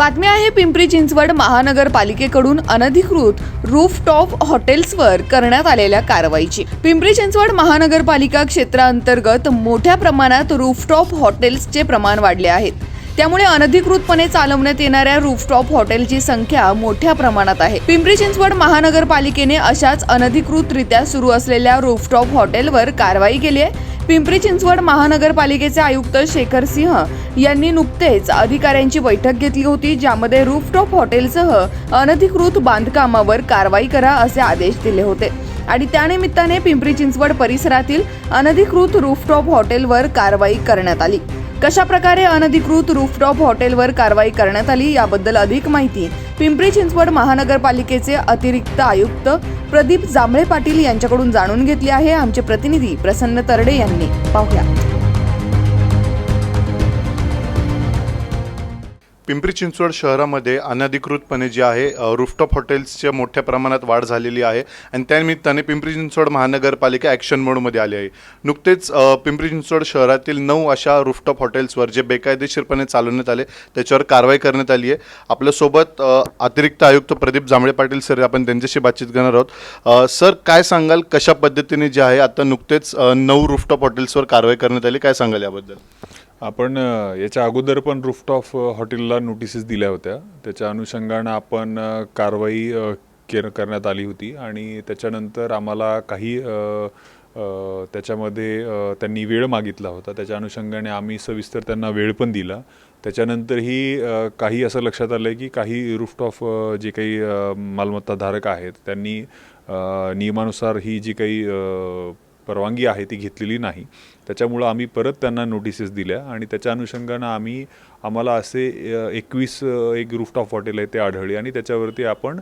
बातमी आहे पिंपरी चिंचवड महानगरपालिकेकडून अनधिकृत रूफटॉप हॉटेल्सवर करण्यात आलेल्या कारवाईची. पिंपरी चिंचवड महानगरपालिका क्षेत्रांतर्गत मोठ्या प्रमाणात रूफटॉप हॉटेल्सचे प्रमाण वाढले आहेत. त्यामुळे अनधिकृतपणे चालवण्यात येणाऱ्या रूफटॉप हॉटेलची संख्या मोठ्या प्रमाणात आहे. पिंपरी चिंचवड महानगरपालिकेने अशाच अनधिकृतरित्या सुरू असलेल्या रूफटॉप हॉटेलवर कारवाई केली आहे. पिंपरी चिंचवड महानगरपालिकेचे आयुक्त शेखर सिंह यांनी नुकतेच अधिकाऱ्यांची बैठक घेतली होती ज्यामध्ये रूफटॉप हॉटेलसह अनधिकृत बांधकामावर कारवाई करा असे आदेश दिले होते. आणि त्यानिमित्ताने पिंपरी चिंचवड परिसरातील अनधिकृत रूफटॉप हॉटेलवर कारवाई करण्यात आली. कशा प्रकारे अनधिकृत रूफटॉप हॉटेलवर कारवाई करण्यात आली याबद्दल अधिक माहिती पिंपरी चिंचवड महानगरपालिकेचे अतिरिक्त आयुक्त प्रदीप जांभळे पाटील यांच्याकडून जाणून घेतली आहे. आमचे प्रतिनिधी प्रसन्न तरडे यांनी. पाहूया. पिंपरी चिंचवड शहरामध्ये अनधिकृतपणे जे आहे अ, रूफटॉप हॉटेल्सच्या मोठ्या प्रमाणात वाढ झालेली आहे आणि त्यानिमित्ताने पिंपरी चिंचवड महानगरपालिका ॲक्शन मोडमध्ये आली आहे. नुकतेच पिंपरी चिंचवड शहरातील नऊ अशा रूफटॉप हॉटेल्सवर जे बेकायदेशीरपणे चालवण्यात आले त्याच्यावर कारवाई करण्यात आली आहे. आपल्यासोबत अतिरिक्त आयुक्त प्रदीप जांभळे पाटील सर आपण त्यांच्याशी बातचीत करणार आहोत. सर काय सांगाल? कशा पद्धतीने जे आहे आता नुकतेच नऊ रूफटॉप हॉटेल्सवर कारवाई करण्यात आली? काय सांगाल याबद्दल? आपण याच्या अगोदर पण रूफटॉप हॉटेलला नोटिसेस दिल्या होत्या. त्याच्या अनुषंगानं आपण कारवाई केर करण्यात आली होती. आणि त्याच्यानंतर आम्हाला काही त्याच्यामध्ये त्यांनी वेळ मागितला होता. त्याच्या अनुषंगाने आम्ही सविस्तर त्यांना वेळ पण दिला. त्याच्यानंतरही काही असं लक्षात आलं आहे की काही रूफटॉफ जे काही मालमत्ताधारक आहेत त्यांनी नियमानुसार ही जी काही परवानगी आहे ती घेतलेली नाही. त्याच्यामुळं आम्ही परत त्यांना नोटिसेस दिल्या आणि त्याच्या अनुषंगानं आम्ही आम्हाला असे एकवीस एक रूफटॉप हॉटेल आहे ते आढळले आणि त्याच्यावरती आपण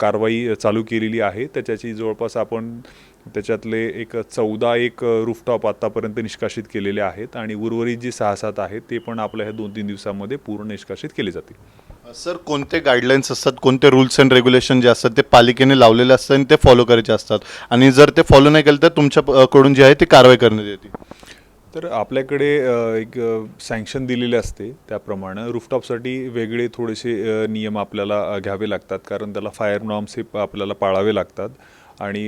कारवाई चालू केलेली आहे. त्याच्याची जवळपास आपण त्याच्यातले एक चौदा एक रूफटॉप आत्तापर्यंत निष्कासित केलेले आहेत आणि उर्वरित जे सहा सात आहेत ते पण आपल्या ह्या दोन तीन दिवसामध्ये पूर्ण निष्कासित केले जातील. सर कोणते गाईडलाईन्स असतात? कोणते रूल्स अँड रेग्युलेशन जे असतात ते पालिकेने लावलेले असतात आणि ते फॉलो करायचे असतात. आणि जर ते फॉलो नाही केलं तर तुमच्याकडून जे आहे ते कारवाई करण्यात येते. तर आपल्याकडे एक सँक्शन दिलेले असते. त्याप्रमाणे रूफटॉपसाठी वेगळे थोडेसे नियम आपल्याला घ्यावे लागतात. कारण त्याला फायर नॉर्म्स हे आपल्याला पाळावे लागतात. आणि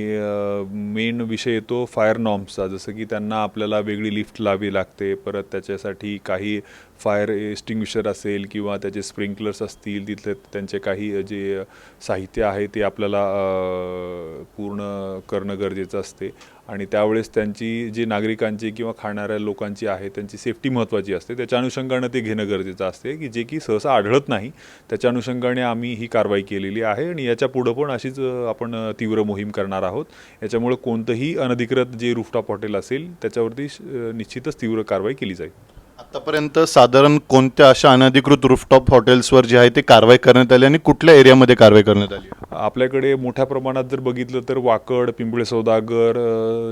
मेन विषय येतो फायर नॉर्म्सचा जसं की त्यांना आपल्याला वेगळी लिफ्ट लावी लागते. परत त्याच्यासाठी काही फायर एक्स्टिंग्विशर असेल किंवा त्याचे स्प्रिंकलर्स असतील तिथले त्यांचे काही जे साहित्य आहे ते आपल्याला पूर्ण करणं गरजेचं असते. आणि त्यावेळेस त्यांची जी नागरिकांची किंवा खाणाऱ्या लोकांची आहे त्यांची सेफ्टी महत्त्वाची असते. त्याच्या अनुषंगानं ते घेणं गरजेचं असते की जे की सहसा आढळत नाही त्याच्या अनुषंगाने आम्ही ही कारवाई केलेली आहे आणि याच्या पुढं पण अशीच आपण तीव्र मोहीम करणार आहोत. याच्यामुळे कोणतंही अनधिकृत जे रूफटॉप हॉटेल असेल त्याच्यावरती निश्चितच तीव्र कारवाई केली जाईल. आतापर्यंत साधारण कोणत्या अशा अनधिकृत रूफटॉप हॉटेल्सवर जे आहे ते कारवाई करण्यात आली आणि कुठल्या एरियामध्ये कारवाई करण्यात आली? आपल्याकडे मोठ्या प्रमाणात जर बघितलं तर वाकड पिंपळे सौदागर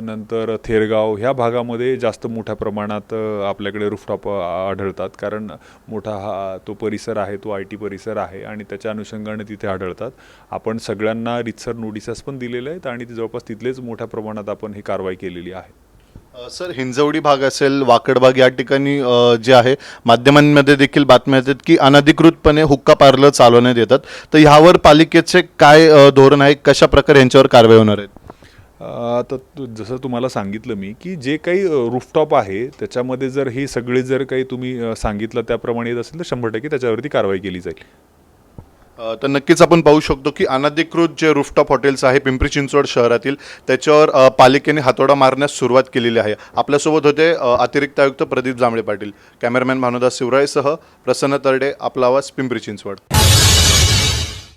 नंतर थेरगाव ह्या भागामध्ये जास्त मोठ्या प्रमाणात आपल्याकडे रूफटॉप आढळतात. कारण मोठा हा तो परिसर आहे तो आय टी परिसर आहे आणि त्याच्या अनुषंगाने तिथे आढळतात. आपण सगळ्यांना रितसर नोटिसेस पण दिलेल्या आहेत आणि जवळपास तिथलेच मोठ्या प्रमाणात आपण ही कारवाई केलेली आहे. सर हिंजवडी भाग असेल वाकड भाग या ठिकाणी जे आहे माध्यमांमध्ये देखील बातम्या येतात की अनधिकृतपणे हुक्का पार्लर चालवण्यात येतात. तर ह्यावर पालिकेचे काय धोरण आहे? कशा प्रकारे यांच्यावर कारवाई होणार आहे? तर जसं तुम्हाला सांगितलं मी की जे काही रूफटॉप आहे त्याच्यामध्ये जर हे सगळे जर काही तुम्ही सांगितलं त्याप्रमाणे येत असेल तर शंभर टक्के त्याच्यावरती कारवाई केली जाईल. तर नक्कीच आपण पाहू शकतो की अनधिकृत जे रूफटॉप हॉटेल्स आहे पिंपरी चिंचवड शहरातील त्याच्यावर पालिकेने हातोडा मारण्यास सुरुवात केलेली आहे. आपल्यासोबत होते अतिरिक्त आयुक्त प्रदीप जांभळे पाटील कॅमेरामॅन भानुदास शिवरायसह प्रसन्न तरडे आपला आवाज पिंपरी चिंचवड.